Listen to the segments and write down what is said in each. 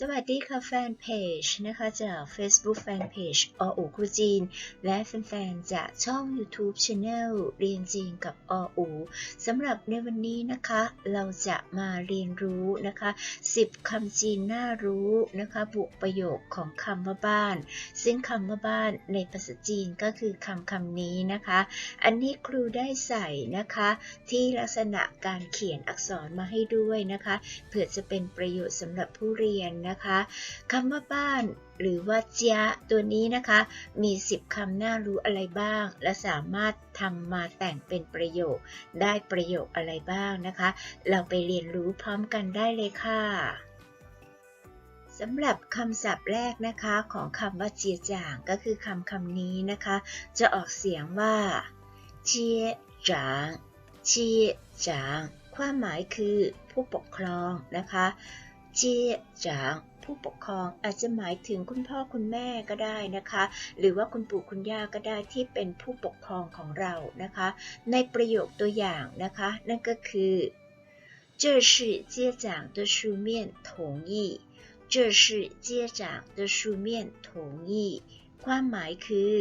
สวัสดีค่ะแฟนเพจนะคะจาก Facebook Fanpage ออูครูจีน และแฟนๆจากช่อง YouTube Channel เรียนจีนกับออูสำหรับในวันนี้นะคะ เราจะมาเรียนรู้นะคะ 10 คำจีนน่ารู้นะคะบุประโยคของคำว่าบ้าน ซึ่งคำว่าบ้านในภาษาจีนก็คือคำคำนี้นะคะ อันนี้ครูได้ใส่นะคะ ที่ลักษณะการเขียนอักษรมาให้ด้วยนะคะเผื่อจะเป็นประโยชน์สำหรับผู้เรียนนะคะคำว่าบ้านหรือว่าเจียตัวนี้นะคะ มี 10 คำน่ารู้อะไรบ้าง และสามารถทำมาแต่งเป็นประโยค ได้ประโยคอะไรบ้างนะคะ เราไปเรียนรู้พร้อมกันได้เลยค่ะสำหรับคำศัพท์แรกนะคะของคำว่าเจียจางก็คือคำคำนี้นะคะ จะออกเสียงว่าเจียจางเจียจางความหมายคือผู้ปกครองนะคะ เจียจางผู้ปกครองอาจจะหมายถึงคุณพ่อคุณแม่ก็ได้นะคะ หรือว่าคุณปู่คุณย่าก็ได้ที่เป็นผู้ปกครองของเรานะคะ ในประโยคตัวอย่างนะคะ นั่นก็คือ这是家长的书面同意这是家长的书面同意ความหมายคือ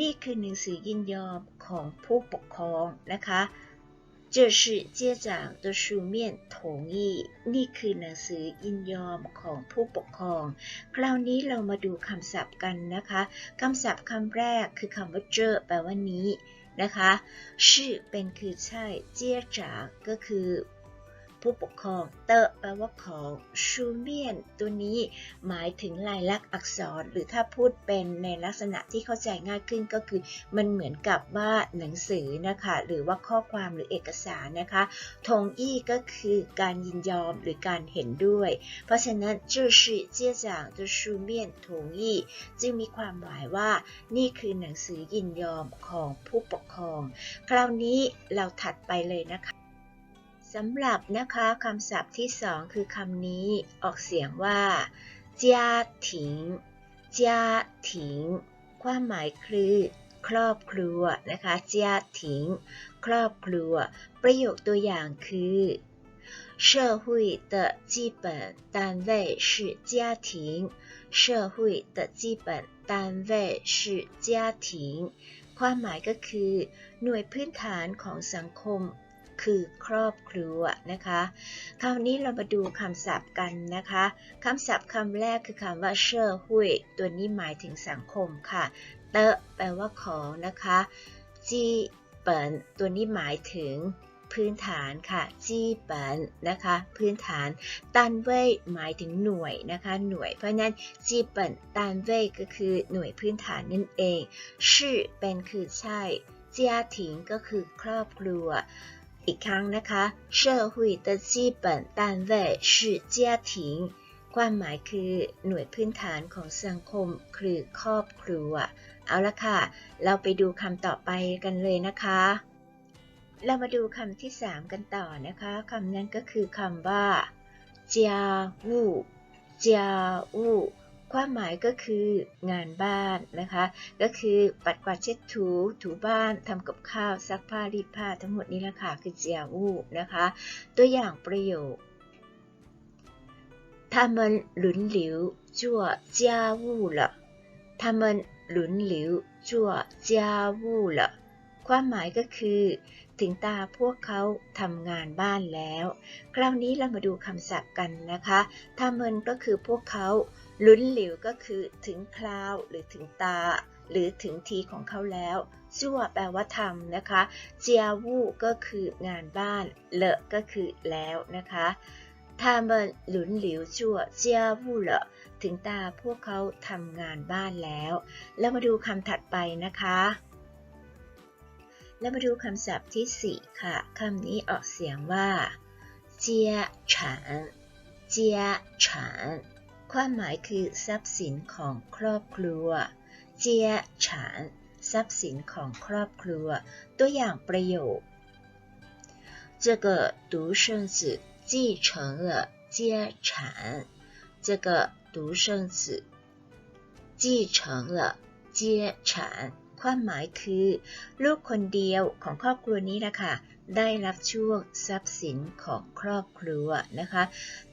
นี่คือหนังสือยินยอมของผู้ปกครองนะคะ 这是家长的书面同意นี่คือหนังสือยินยอมของผู้ปกครอง คราวนี้เรามาดูคำศัพท์กันนะคะคำศัพท์คำแรกคือคำว่าเจอแปลว่านี้นะคะชื่อเป็นคือใช่เจียจ๋าก็คือ ผู้ปกครองเตอแปลว่าของชูเมียนตัวนี้หมายถึงลายลักษณ์อักษร หรือถ้าพูดเป็นในลักษณะที่เข้าใจง่ายขึ้นก็คือมันเหมือนกับว่าหนังสือนะคะหรือว่าข้อความหรือเอกสารนะคะทงอี้ก็คือการยินยอมหรือการเห็นด้วย เพราะฉะนั้นจือชีเจียจางจื่ชูเมียนทงอี้จึงมีความหมายว่านี่คือหนังสือยินยอมของผู้ปกครอง คราวนี้เราถัดไปเลยนะคะ สำหรับนะคะคำศัพท์ที่สองคือคำนี้ออกเสียงว่า家庭家庭ความหมายคือ ครอบครัวนะคะ家庭ครอบครัว ประโยคตัวอย่างคือ社会的基本单位是家庭社会的基本单位是家庭ความหมายก็คือ หน่วยพื้นฐานของสังคม คือครอบครัวนะคะ คราวนี้เรามาดูคำศัพท์กันนะคะคำศัพท์คำแรกคือคำว่าเชื่อหุยตัวนี้หมายถึงสังคมค่ะ เตะแปลว่าของนะคะจีเปิลตัวนี้หมายถึงพื้นฐานค่ะ จีเปิลนะคะ พื้นฐาน ตันเว่ยหมายถึงหน่วยนะคะ หน่วย เพราะนั้นจีเปิลตันเว่ยก็คือหน่วยพื้นฐานนั่นเอง ชื่อเป็นคือใช่ เจียถิงก็คือครอบครัว อีกครั้งนะคะ社会的基本单位是家庭ความหมายคือ หน่วยพื้นฐานของสังคมคือครอบครัว เอาละค่ะ เราไปดูคำต่อไปกันเลยนะคะ เรามาดูคำที่ 3 กันต่อนะคะคำนั้นก็คือคำว่าเจียวูเจียวู ความหมายก็คืองานบ้านนะคะ ก็คือปัดกวาดเช็ดถู ถูบ้านทำกับข้าวซักผ้ารีดผ้าทั้งหมดนี้แหละค่ะคือเจียวูนะคะ ตัวอย่างประโยค他们轮流做家务了他们轮流做家务了ความหมายก็คือ ถึงตาพวกเขาทำงานบ้านแล้ว คราวนี้เรามาดูคำศัพท์กันนะคะถ้ามันก็คือพวกเขาลุ้นหลิวก็คือถึงคราวหรือถึงตา หรือถึงทีของเขาแล้วจั่วแปลว่าทำนะคะเจียวูก็คืองานบ้านเลอะก็คือแล้วนะคะ他们轮流做家务了ถึงตาพวกเขาทำงานบ้านแล้ว แล้วมาดูคำถัดไปนะคะ แล้วมาดูคำศัพท์ที่ 4 ค่ะคำนี้ออกเสียงว่าเจียฉันเจียฉันความหมายคือทรัพย์สินของครอบครัว เจียฉานทรัพย์สินของครอบครัว ตัวอย่างประโยค这个独生子继承了家产这个独生子继承了家产 ความหมายคือ ลูกคนเดียวของครอบครัวนี้แหละค่ะ ได้รับช่วงทรัพย์สินของครอบครัวนะคะ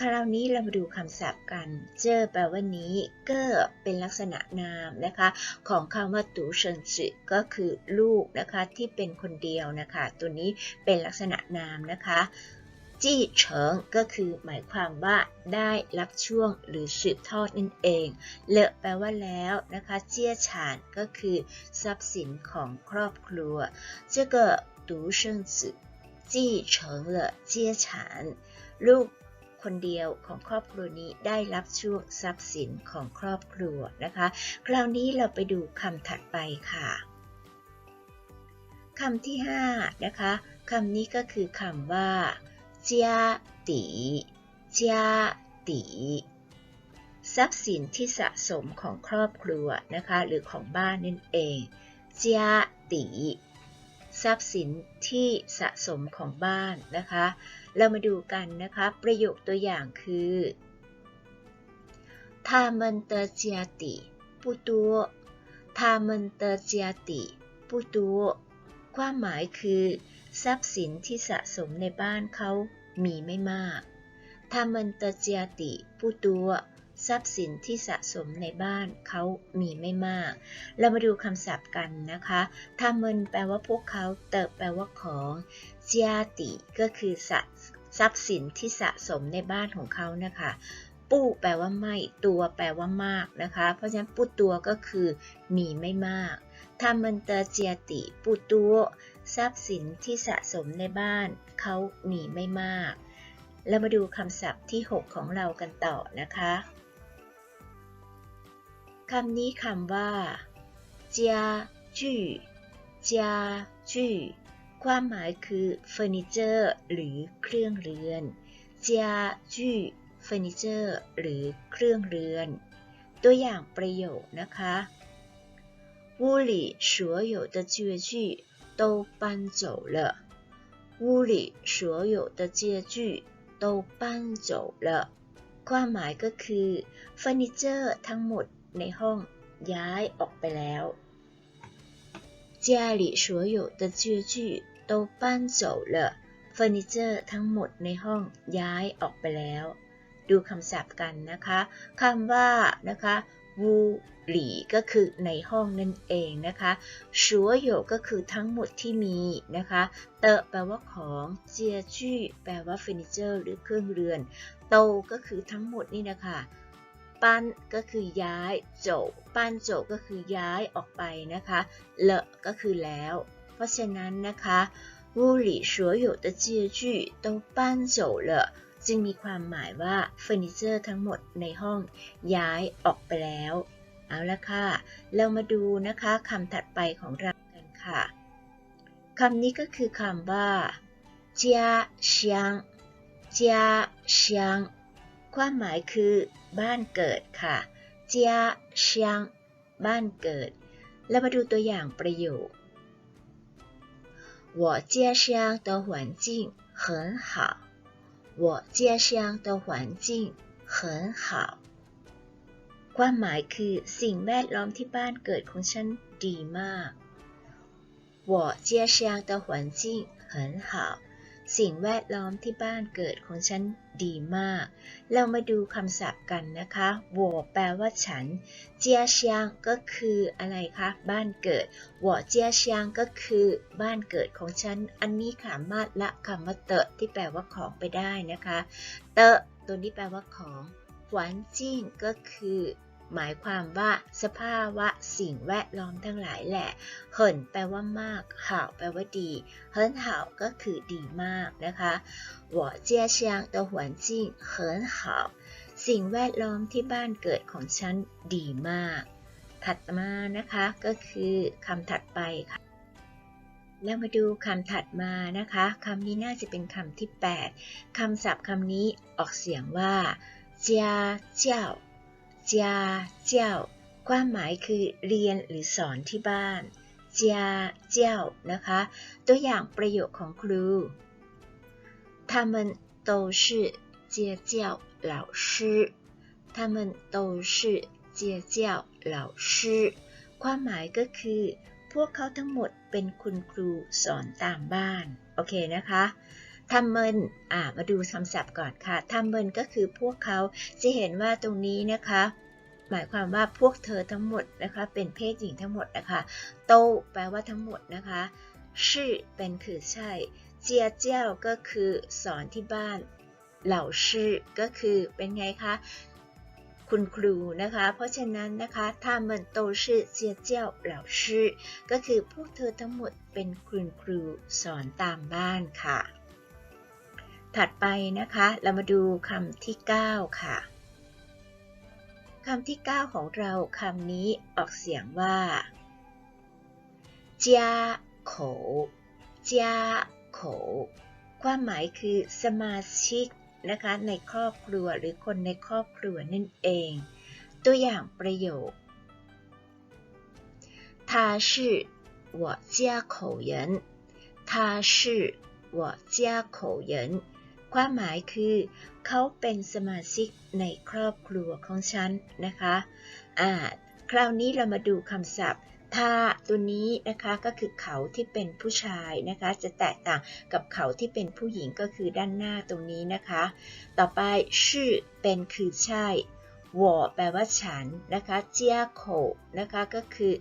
คราวนี้เรามาดูคำศัพท์กัน เจอแปลว่านี้เก็เป็นลักษณะนามนะคะ ของคำว่าตูเชิงจืก็คือลูกนะคะที่เป็นคนเดียวนะคะ ตัวนี้เป็นลักษณะนามนะคะ จี้เฉิงก็คือหมายความว่าได้รับช่วงหรือสืบทอดนั่นเอง เลอะแปลว่าแล้วนะคะเจี้ยฉานก็คือทรัพย์สินของครอบครัว这个独生子继承了接产ลูกคนเดียวของครอบครัวนี้ได้รับช่วงทรัพย์สินของครอบครัวนะคะ คราวนี้เราไปดูคำถัดไปค่ะคำที่5นะคะคำนี้ก็คือคำว่า จ้าตีจ้าตีทรัพย์สินที่สะสมของครอบครัวนะคะหรือของบ้านนั่นเองจ้าตีทรัพย์สินที่สะสมของบ้านนะคะ เรามาดูกันนะคะ ประโยคตัวอย่างคือ他们的家底不多他们的家底不多 ความหมายคือ ทรัพย์สินที่สะสมในบ้านเขามีไม่มากทามันตเจียติผู้ตัวทรัพย์สินที่สะสมในบ้านเขามีไม่มาก เรามาดูคำศัพท์กันนะคะทามันแปลว่าพวกเขาเติบแปลว่าของเจียติก็คือทรัพย์สินที่สะสมในบ้านของเขานะคะ ปู้แปลว่าไม่ ตัวแปลว่ามากนะคะ เพราะฉะนั้นปู้ตัวก็คือมีไม่มาก ทามันเตเจียติปูตัวทรัพย์สินที่สะสมในบ้านเขามีไม่มาก เรามาดูคำศัพท์ที่ 6 ของเรากันต่อนะคะ คำนี้คำว่า家具家具ความหมายคือเฟอร์นิเจอร์หรือเครื่องเรือน家具เฟอร์นิเจอร์หรือเครื่องเรือน ตัวอย่างประโยคนะคะ 屋里所有的家具都搬走了，屋里所有的家具都搬走了ความหมายก็คือเฟอร์นิเจอร์ทั้งหมดในห้องย้ายออกไปแล้ว家里所有的家具都搬走了เฟอร์นิเจอร์ทั้งหมดในห้องย้ายออกไปแล้ว ดูคำศัพท์กันนะคะคำว่านะคะ วูหลีก็คือในห้องนั่นเองนะคะชัวโยก็คือทั้งหมดที่มีนะคะ เตอแปลว่าของเจียจี้แปลว่าเฟอร์นิเจอร์หรือเครื่องเรือน โตก็คือทั้งหมดนี่นะคะ ปั้นก็คือย้าย โจปั้นโจก็คือย้ายออกไปนะคะ เลก็คือแล้ว เพราะฉะนั้นนะคะ屋里所有的家具都搬走了 จึงมีความหมายว่าเฟอร์นิเจอร์ทั้งหมดในห้องย้ายออกไปแล้ว เอาละค่ะ เรามาดูนะคะคำถัดไปของเรากันค่ะ คำนี้ก็คือคำว่าเจียเชียงเจียเชียงความหมายคือบ้านเกิดค่ะเจียเชียงบ้านเกิด เรามาดูตัวอย่างประโยค我家乡的环境很好 我家乡的环境很好ความหมายคือสิ่งแวดล้อมที่บ้านเกิดของฉันดีมาก我家乡的环境很好 สิ่งแวดล้อมที่บ้านเกิดของฉันดีมาก เรามาดูคำศัพท์กันนะคะ我แปลว่าฉัน เจียเชียงก็คืออะไรคะ บ้านเกิด我เจียเชียงก็คือบ้านเกิดของฉัน อันนี้สามารถละคำว่าเตะที่แปลว่าของไปได้นะคะ เตะตัวนี้แปลว่าของหวานจิ้งก็คือ หมายความว่าสภาวะสิ่งแวดล้อมทั้งหลายแหละเหินแปลว่ามากห่าวแปลว่าดีเหินห่าวก็คือดีมากนะคะ我家乡的环境很好สิ่งแวดล้อมที่บ้านเกิดของฉันดีมาก ถัดมานะคะก็คือคำถัดไปค่ะ แล้วมาดูคำถัดมานะคะคำนี้น่าจะเป็นคำที่ 8คำศัพท์คำนี้ออกเสียงว่าเจียเจ้า จาเจ้าความหมายคือเรียนหรือสอนที่บ้านจาเจ้านะคะ ตัวอย่างประโยคของครู他们都是家教老师他们都是家教老师ความหมายก็คือ พวกเขาทั้งหมดเป็นคุณครูสอนตามบ้าน โอเคนะคะ ทำเมินอ่ามาดูคำศัพท์ก่อนค่ะทำเมินก็คือพวกเขาจะเห็นว่าตรงนี้นะคะ หมายความว่าพวกเธอทั้งหมดนะคะ เป็นเพศหญิงทั้งหมดนะคะ โตแปลว่าทั้งหมดนะคะชื่อเป็นคือใช่ เจียเจ้าก็คือสอนที่บ้านเหล่าชื่อก็คือเป็นไงคะคุณครูนะคะ เพราะฉะนั้นนะคะถ้ามันโตชื่อเจียเจ้าเหล่าชื่อก็คือพวกเธอทั้งหมดเป็นคุณครูสอนตามบ้านค่ะ ถัดไปนะคะ เรามาดูคำที่ 9 ค่ะ คำที่ 9 ของเราคำนี้ออกเสียงว่าจ้าโขจ้าโขความหมายคือสมาชิกนะคะในครอบครัวหรือคนในครอบครัวนั่นเอง ตัวอย่างประโยค他是我家口人他是我家口人 ความหมายคือ เขาเป็นสมาชิกในครอบครัวของฉันนะคะอ่าคราวนี้เรามาดูคำศัพท์ถ้าตัวนี้นะคะก็คือเขาที่เป็นผู้ชายนะคะ จะแตกต่างกับเขาที่เป็นผู้หญิงก็คือด้านหน้าตรงนี้นะคะ ต่อไปชื่อเป็นคือใช่ วอแปลว่าฉันนะคะเจียโขนะคะก็คือ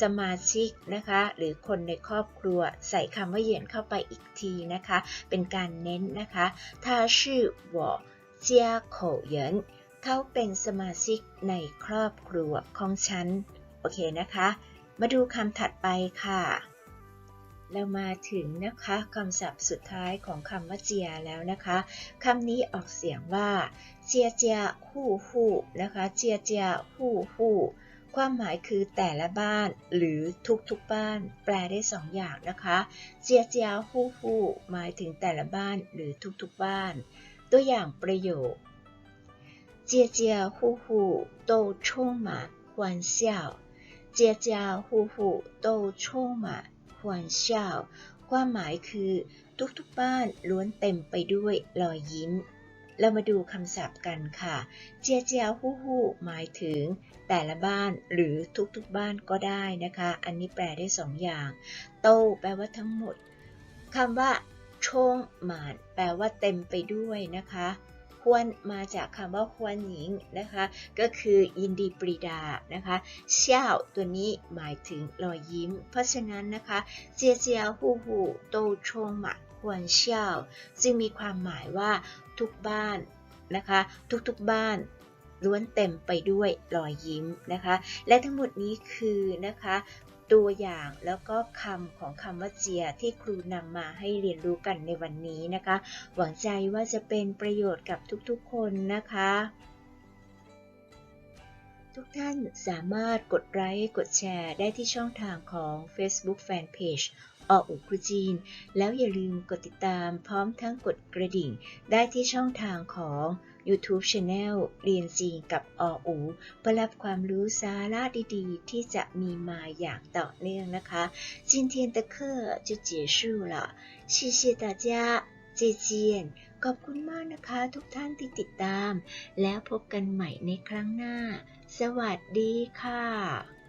สมาชิกนะคะหรือคนในครอบครัวใส่คำว่าเหยียนเข้าไปอีกทีนะคะ เป็นการเน้นนะคะถ้าชื่อวอเจียโขเหยินเขาเป็นสมาชิกในครอบครัวของฉัน โอเคนะคะ มาดูคำถัดไปค่ะ เรามาถึงนะคะคำศัพท์สุดท้ายของคำว่าเจียแล้วนะคะคำนี้ออกเสียงว่าเจียเจียฮู้ฮู้นะคะเจียเจียฮู้ฮู้ความหมายคือแต่ละบ้านหรือทุกๆบ้าน แปลได้สองอย่างนะคะเจียเจียฮู้ฮู้หมายถึงแต่ละบ้านหรือทุกๆบ้าน ตัวอย่างประโยคเจียเจียฮู้ฮู้都充满欢笑家家户户都充满 欢笑ความหมายคือทุกๆบ้านล้วนเต็มไปด้วยรอยยิ้ม เรามาดูคำศัพท์กันค่ะ เจียเจียวฮู้ฮู้หมายถึง แต่ละบ้านหรือทุกๆบ้านก็ได้นะคะ อันนี้แปลได้สองอย่าง โตแปลว่าทั้งหมดคำว่าชงหมานแปลว่าเต็มไปด้วยนะคะ ฮวนมาจากคำว่าฮวนหญิงนะคะ ก็คือยินดีปรีดานะคะเชี่ยวตัวนี้หมายถึงรอยยิ้ม เพราะฉะนั้นนะคะเจียเจียฮู้ฮู้โตชงหมาฮวนเชี่ยวจึงมีความหมายว่าทุกบ้านนะคะ ทุกๆบ้านล้วนเต็มไปด้วยรอยยิ้มนะคะ และทั้งหมดนี้คือนะคะ ตัวอย่างแล้วก็คำของคำว่าเจียที่ครูนำมาให้เรียนรู้กันในวันนี้นะคะ หวังใจว่าจะเป็นประโยชน์กับทุกๆคนนะคะ ทุกท่านสามารถกดไลค์กดแชร์ได้ที่ช่องทางของ Facebook Fanpage ออุครูจีน แล้วอย่าลืมกดติดตามพร้อมทั้งกดกระดิ่ง ได้ที่ช่องทางของ YouTube Channel เรียนจีนกับออูเพื่อรับความรู้สาระดีๆ ที่จะมีมาอย่างต่อเนื่องนะคะ今天的课就结束了谢谢大家再见ขอบคุณมากนะคะทุกท่านที่ติดตาม แล้วพบกันใหม่ในครั้งหน้า สวัสดีค่ะ